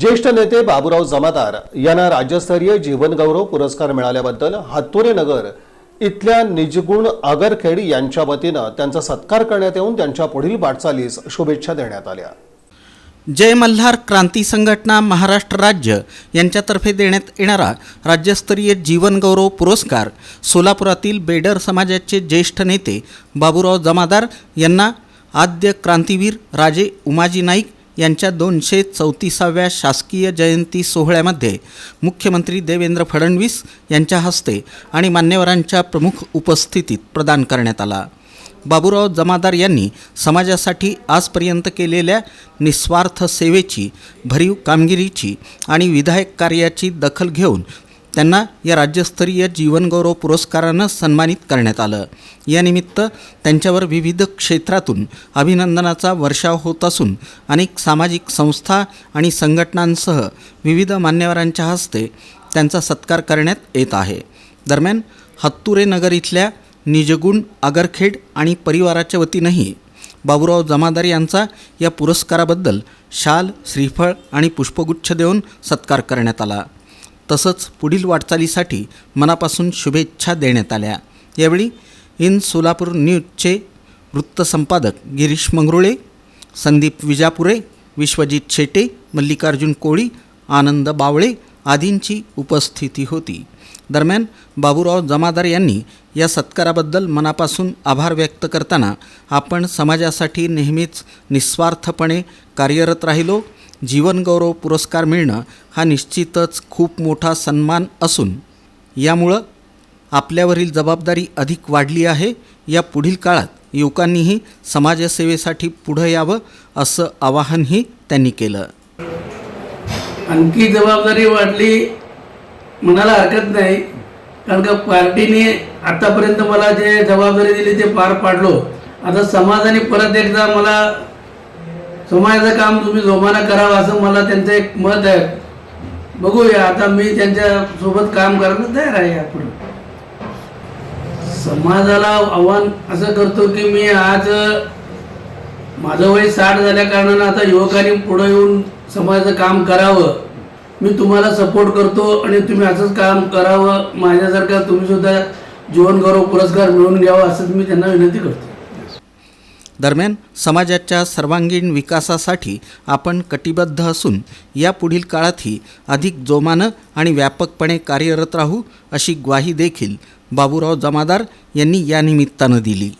ज्येष्ठ नेते बाबूराव जमादार यांना राज्यस्तरीय जीवनगौरव पुरस्कार मिळाल्याबद्दल हातुरे नगर इथल्या निजगुण आगरखेड यांच्या वतीनं त्यांचा सत्कार करण्यात येऊन त्यांच्या पुढील वाटचालीस शुभेच्छा देण्यात आल्या. जय मल्हार क्रांती संघटना महाराष्ट्र राज्य यांच्यातर्फे देण्यात येणारा राज्यस्तरीय जीवनगौरव पुरस्कार सोलापुरातील बेडर समाजाचे ज्येष्ठ नेते बाबूराव जमादार यांना आद्य क्रांतीवीर राजे उमाजी नाईक यांच्या दोनशे चौतीसाव्या शासकीय जयंती सोहळ्यामध्ये मुख्यमंत्री देवेंद्र फडणवीस यांच्या हस्ते आणि मान्यवरांच्या प्रमुख उपस्थितीत प्रदान करण्यात आला. बाबूराव जमादार यांनी समाजासाठी आजपर्यंत केलेल्या निस्वार्थ सेवेची भरीव कामगिरीची आणि विधायक कार्याची दखल घेऊन त्यांना या राज्यस्तरीय जीवनगौरव पुरस्कारानं सन्मानित करण्यात आलं. यानिमित्त त्यांच्यावर विविध क्षेत्रातून अभिनंदनाचा वर्षाव होत असून अनेक सामाजिक संस्था आणि संघटनांसह विविध मान्यवरांच्या हस्ते त्यांचा सत्कार करण्यात येत आहे. दरम्यान हत्तुरे नगर इथल्या निजगुण आगरखेड आणि परिवाराच्या वतीनंही बाबूराव जमादार यांचा या पुरस्काराबद्दल शाल श्रीफळ आणि पुष्पगुच्छ देऊन सत्कार करण्यात आला. तसंच पुढील वाटचालीसाठी मनापासून शुभेच्छा देण्यात आल्या. यावेळी इन सोलापूर न्यूजचे वृत्तसंपादक गिरीश मंगरुळे संदीप विजापुरे विश्वजित शेटे मल्लिकार्जुन कोळी आनंद बावळे आदींची उपस्थिती होती. दरम्यान बाबूराव जमादार यांनी या सत्काराबद्दल मनापासून आभार व्यक्त करताना आपण समाजासाठी नेहमीच निस्वार्थपणे कार्यरत राहिलो जीवनगौरव पुरस्कार मिळणं हा निश्चितच खूप मोठा सन्मान असून यामुळं आपल्यावरील जबाबदारी अधिक वाढली आहे. या पुढील काळात युवकांनीही समाजसेवेसाठी पुढं यावं असं आवाहनही त्यांनी केलं. आणखी जबाबदारी वाढली म्हणायला हरकत नाही. कारण का पार्टीने आतापर्यंत मला जे जबाबदारी दिली ते पार पाडलो. आता समाजाने परत एकदा मला समाजाचं काम तुम्ही जोमानं करावं असं मला त्यांचं एक मत आहे. बघूया आता मी त्यांच्यासोबत काम करायला तयार आहे आपण समाजाला आव्हान असं करतो की मी आज माझं वय साठ झाल्या कारणानं आता युवकांनी पुढे येऊन समाजाचं काम करावं. मी तुम्हाला सपोर्ट करतो आणि तुम्ही असंच काम करावं. माझ्यासारखं तुम्ही सुद्धा जीवनगौरव पुरस्कार मिळवून घ्यावा असंच मी त्यांना विनंती करतो. दरम्यान समाजाच्या सर्वांगीण विकासासाठी आपण कटिबद्ध असून यापुढील काळातही अधिक जोमानं आणि व्यापकपणे कार्यरत राहू अशी ग्वाही देखील बाबूराव जमादार यांनी या निमित्तानं दिली.